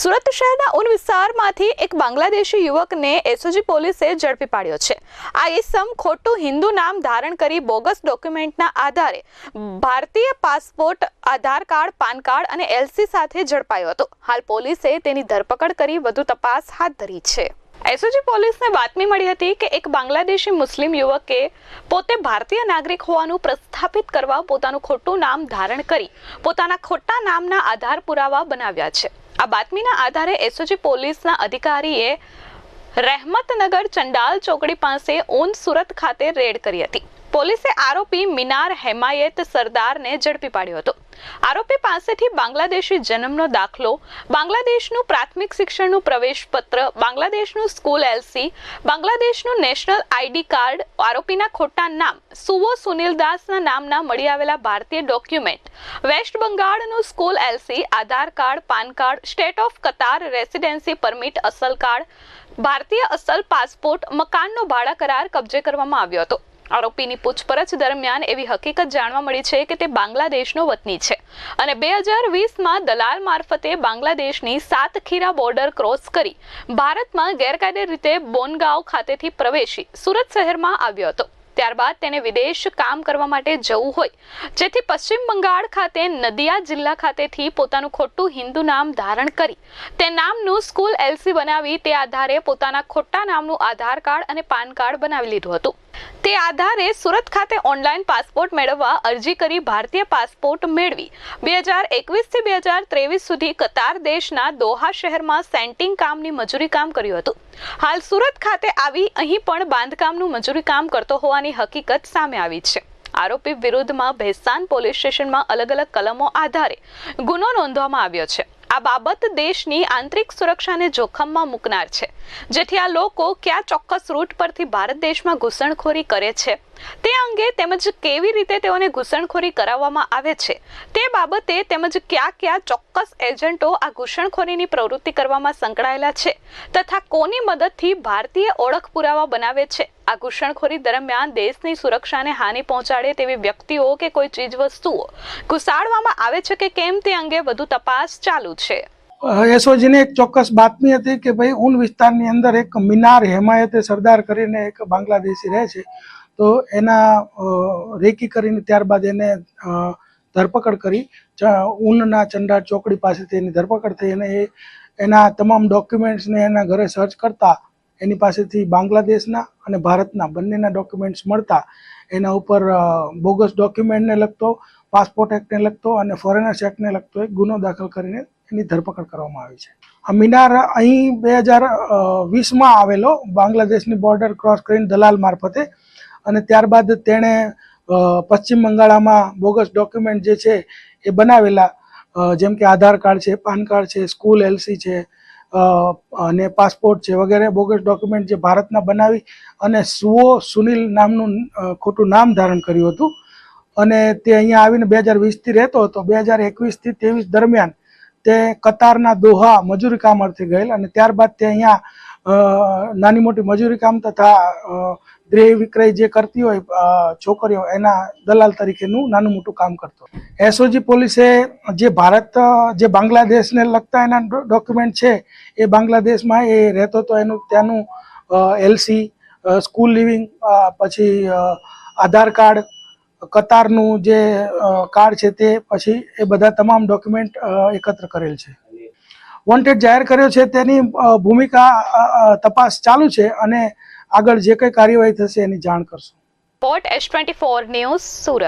સુરત શહેરના ઉન વિસ્તારમાંથી એક બાંગ્લાદેશી યુવકને એસઓજી પોલીસે ઝડપી પાડ્યો છે. આ ઇસમ ખોટું હિન્દુ નામ ધારણ કરી બોગસ ડોક્યુમેન્ટના આધારે ભારતીય passport, Aadhaar card, PAN card અને એલસી સાથે ઝડપાયો હતો. હાલ પોલીસે તેની ધરપકડ કરી વધુ તપાસ હાથ ધરી છે. એસઓજી પોલીસને બાતમી મળી હતી કે એક બાંગ્લાદેશી મુસ્લિમ યુવકે પોતે ભારતીય નાગરિક હોવાનું પ્રસ્થાપિત કરવા પોતાનું ખોટું નામ ધારણ કરી પોતાના ખોટા નામના આધાર પુરાવા બનાવ્યા છે. આ બાતમીના આધારે એસઓજી પોલીસના અધિકારીએ રહેમતનગર ચંડાલ ચોકડી પાસે ઓન સુરત ખાતે રેડ કરી હતી. પોલીસે આરોપી મિનાર હેમાયત સરદારને ઝડપી પાડ્યો હતો. આરોપી પાસેથી બાંગ્લાદેશી જન્મનો દાખલો, બાંગ્લાદેશનું પ્રાથમિક શિક્ષણનું પ્રવેશપત્ર, બાંગ્લાદેશનું સ્કૂલ એલસી, બાંગ્લાદેશનું નેશનલ આઈડી કાર્ડ, આરોપીના ખોટા નામ, સુવો સુનિલદાસના નામના મળી આવેલા ભારતીય document, west બંગાળનું school LC, Aadhaar card, PAN card, state of Qatar residency permit, અસલ કાર્ડ, ભારતીય અસલ પાસપોર્ટ, મકાનનો ભાડા કરાર કબજે કરવામાં આવ્યો હતો. આરોપીની પૂછપરછ દરમિયાન એવી હકીકત જાણવા મળી છે કે તે બાંગ્લાદેશનો વતની છે. અને બે હજાર વીસમાં દલાલ મારફતે બાંગ્લાદેશની સાતખીરા બોર્ડર ક્રોસ કરી ભારતમાં ગેરકાયદે રીતે બોનગાંવ ખાતેથી પ્રવેશી સુરત શહેરમાં આવ્યો હતો. ત્યારબાદ તેને વિદેશ કામ કરવા માટે જવું હોય. જેથી પશ્ચિમ બંગાળ ખાતે નદિયા જિલ્લા ખાતેથી પોતાનું ખોટું હિન્દુ નામ ધારણ કરી. તે નામનું સ્કૂલ એલસી બનાવી તે આધારે પોતાના ખોટા નામનું આધાર કાર્ડ અને પાન કાર્ડ બનાવી લીધું હતું. તે આધારે સુરત ખાતે ઓનલાઈન પાસપોર્ટ મેળવવા અરજી કરી ભારતીય પાસપોર્ટ મેળવી. બે હજાર એકવીસથી બે હજાર ત્રેવીસ સુધી કતાર દેશના દોહા શહેરમાં સેન્ટિંગ કામની મજૂરી કામ કર્યું હતું. હાલ સુરત ખાતે આવી અહીં પણ બાંધકામનું મજૂરી કામ કરતો હોવાની હકીકત સામે આવી છે. આરોપી વિરુદ્ધમાં ભેસાન પોલીસ સ્ટેશનમાં અલગ અલગ કલમો આધારે ગુનો નોંધવામાં આવ્યો છે. આ બાબત દેશની આંતરિક સુરક્ષાને જોખમમાં મૂકનાર છે. જેથી આ લોકો કયા ચોક્કસ રૂટ પરથી ભારત દેશમાં ઘૂસણખોરી કરે છે, તે અંગે તેમજ કેવી રીતે તેઓને ઘૂસણખોરી કરાવવામાં આવે છે, તે બાબતે તેમજ કયા કયા ચોક્કસ એજન્ટો આ ઘૂસણખોરીની પ્રવૃત્તિ કરવામાં સંકળાયેલા છે, તથા કોની મદદથી ભારતીય ઓળખ પુરાવા બનાવે છે આ ઘૂસણખોરી દરમિયાન દેશની સુરક્ષાને હાનિ પહોંચાડે તેવી વ્યક્તિઓ કે કોઈ ચીજ વસ્તુઓ ઘુસાડવામાં આવે છે કે કેમ તે અંગે વધુ તપાસ ચાલુ છે. એસઓજીને એક ચોક્કસ બાતમી હતી કે ભાઈ ઉન વિસ્તારની અંદર એક મિનાર હેમાયતે સરદાર કરીને એક બાંગ્લાદેશી રહે છે. તો એના રેકી કરીને ત્યારબાદ એને ધરપકડ કરી. ઊનના ચંડાળ ચોકડી પાસેથી એની ધરપકડ થઈ અને એ એના તમામ ડોક્યુમેન્ટ્સને એના ઘરે સર્ચ કરતા એની પાસેથી બાંગ્લાદેશના અને ભારતના બંનેના ડોક્યુમેન્ટ્સ મળતા, એના ઉપર બોગસ ડોક્યુમેન્ટને લગતો પાસપોર્ટ એક્ટને લગતો અને ફોરેનર્સ એક્ટને લગતો એક ગુનો દાખલ કરીને એની ધરપકડ કરવામાં આવી છે. આ મિનાર અહીં બે હજાર વીસમાં આવેલો બાંગ્લાદેશની બોર્ડર ક્રોસ કરીને દલાલ મારફતે અને ત્યારબાદ તેણે પશ્ચિમ બંગાળમાં બોગસ ડોક્યુમેન્ટ જે છે એ બનાવેલા જેમ કે આધાર કાર્ડ છે, પાન કાર્ડ છે સ્કૂલ એલસી છે અને પાસપોર્ટ છે વગેરે, બોગસ ડોક્યુમેન્ટ જે ભારતના બનાવી અને સુઓ સુનિલ નામનું ખોટું નામ ધારણ કર્યું હતું. અને તે અહીંયા આવીને બે હજાર વીસથી રહેતો હતો. બે હજાર એકવીસથી ત્રેવીસ દરમિયાન તે કતારના દોહા મજૂરી કામ અર્થે ગયેલ અને ત્યારબાદ તે અહીંયા નાની મોટી મજૂરી કામ તથા દેહ વિક્રય જે કરતી હોય છોકરીઓ એના દલાલ તરીકેનું નાનું મોટું કામ કરતો એસઓજી પોલીસે જે ભારત, જે બાંગ્લાદેશને લગતા એના ડોક્યુમેન્ટ છે, એ બાંગ્લાદેશમાં એ રહેતો હતો એનું, ત્યાંનું એલસી સ્કૂલ લિવિંગ પછી આધાર કાર્ડ, કતારનું જે કાર્ડ છે તે, પછી એ બધા તમામ ડોક્યુમેન્ટ એકત્ર કરેલ છે. વોન્ટેડ જાહેર કર્યો છે, તેની ભૂમિકા તપાસ ચાલુ છે અને આગળ જે કંઈ કાર્યવાહી થશે એની જાણ કરશું. Port S twenty four news Surat